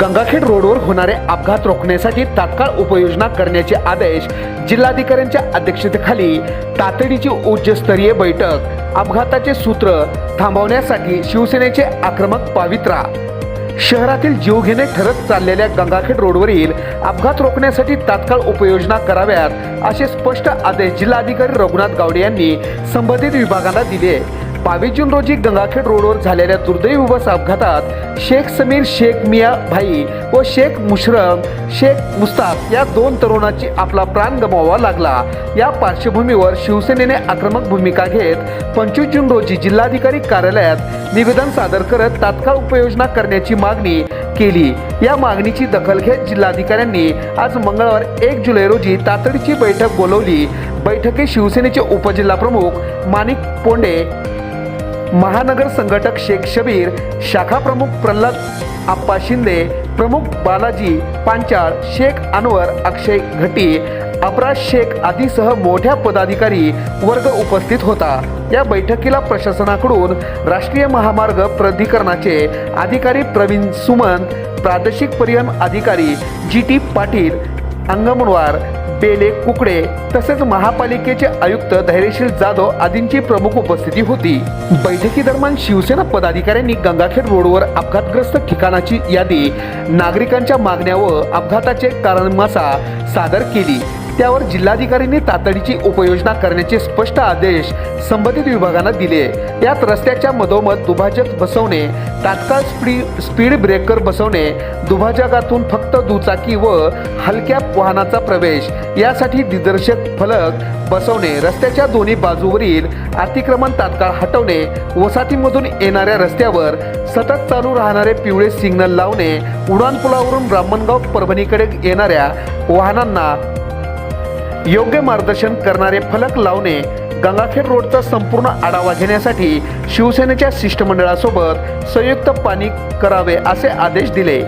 गंगाखेड रोडवर होणारे अपघात रोखण्यासाठी तात्काळ उपाययोजना करण्याचे आदेश जिल्हाधिकाऱ्यांच्या अध्यक्षतेखाली तातडीची उच्चस्तरीय बैठक अपघाताचे सूत्र थांबवण्यासाठी शिवसेनेचे आक्रमक पावित्रा. शहरातील जीवघेणे ठरत चाललेल्या गंगाखेड रोडवरील अपघात रोखण्यासाठी तात्काळ उपाययोजना कराव्यात असे स्पष्ट आदेश जिल्हाधिकारी रघुनाथ गावडे यांनी संबंधित विभागांना दिले. बावीस जून रोजी गंगाखेड रोडवर झालेल्या दुर्दैवी बस अपघातात शेख समीर शेख मिया भाई व शेख मुशरफ शेख मुस्ताफ या दोन तरुणांची आपला प्राण गमावावा लागला. या पार्श्वभूमीवर शिवसेनेने आक्रमक भूमिका घेत पंचवीस जून रोजी जिल्हाधिकारी कार्यालयात निवेदन सादर करत तात्काळ उपाययोजना करण्याची मागणी केली. या मागणीची दखल घेत जिल्हाधिकाऱ्यांनी आज मंगळवार एक जुलै रोजी तातडीची बैठक बोलवली. बैठकीत शिवसेनेचे उपजिल्हाप्रमुख माणिक पोंडे महानगर संघटक शेख शबीर शाखा प्रमुख प्रल्हाद आप्पा शिंदे प्रमुख बालाजी पांचाळ शेख अनवर अक्षय घटी अपराज शेख आदीसह मोठ्या पदाधिकारी वर्ग उपस्थित होता. या बैठकीला प्रशासनाकडून राष्ट्रीय महामार्ग प्राधिकरणाचे अधिकारी प्रवीण सुमन प्रादेशिक परिवहन अधिकारी जी टी पाटील अंगमणवार बेले कुकडे तसेच महापालिकेचे आयुक्त धैर्यशील जाधव आदींची प्रमुख उपस्थिती होती. बैठकीदरम्यान शिवसेना पदाधिकाऱ्यांनी गंगाखेड रोडवर अपघातग्रस्त ठिकाणाची यादी नागरिकांच्या मागण्या व अपघाताचे कारणमासा सादर केली. त्यावर जिल्हाधिकाऱ्यांनी तातडीची उपाययोजना करण्याचे स्पष्ट आदेश संबंधित विभागांना दिले. यात रस्त्याच्या मधोमध दुभाजक बसवणे तात्काळ स्पीड स्पीड ब्रेकर बसवणे दुभाजकातून फक्त दुचाकी व हलक्या वाहनाचा प्रवेश यासाठी दिग्दर्शक फलक बसवणे रस्त्याच्या दोन्ही बाजूवरील अतिक्रमण तात्काळ हटवणे वसाहतीमधून येणाऱ्या रस्त्यावर सतत चालू राहणारे पिवळे सिग्नल लावणे उड्डाणपुलावरून ब्राह्मणगाव परभणीकडे येणाऱ्या वाहनांना योग्य मार्गदर्शन करणारे फलक लावणे गंगाखेड रोडचा संपूर्ण आढावा घेण्यासाठी शिवसेनेच्या शिष्टमंडळासोबत संयुक्त पाणी करावे असे आदेश दिले.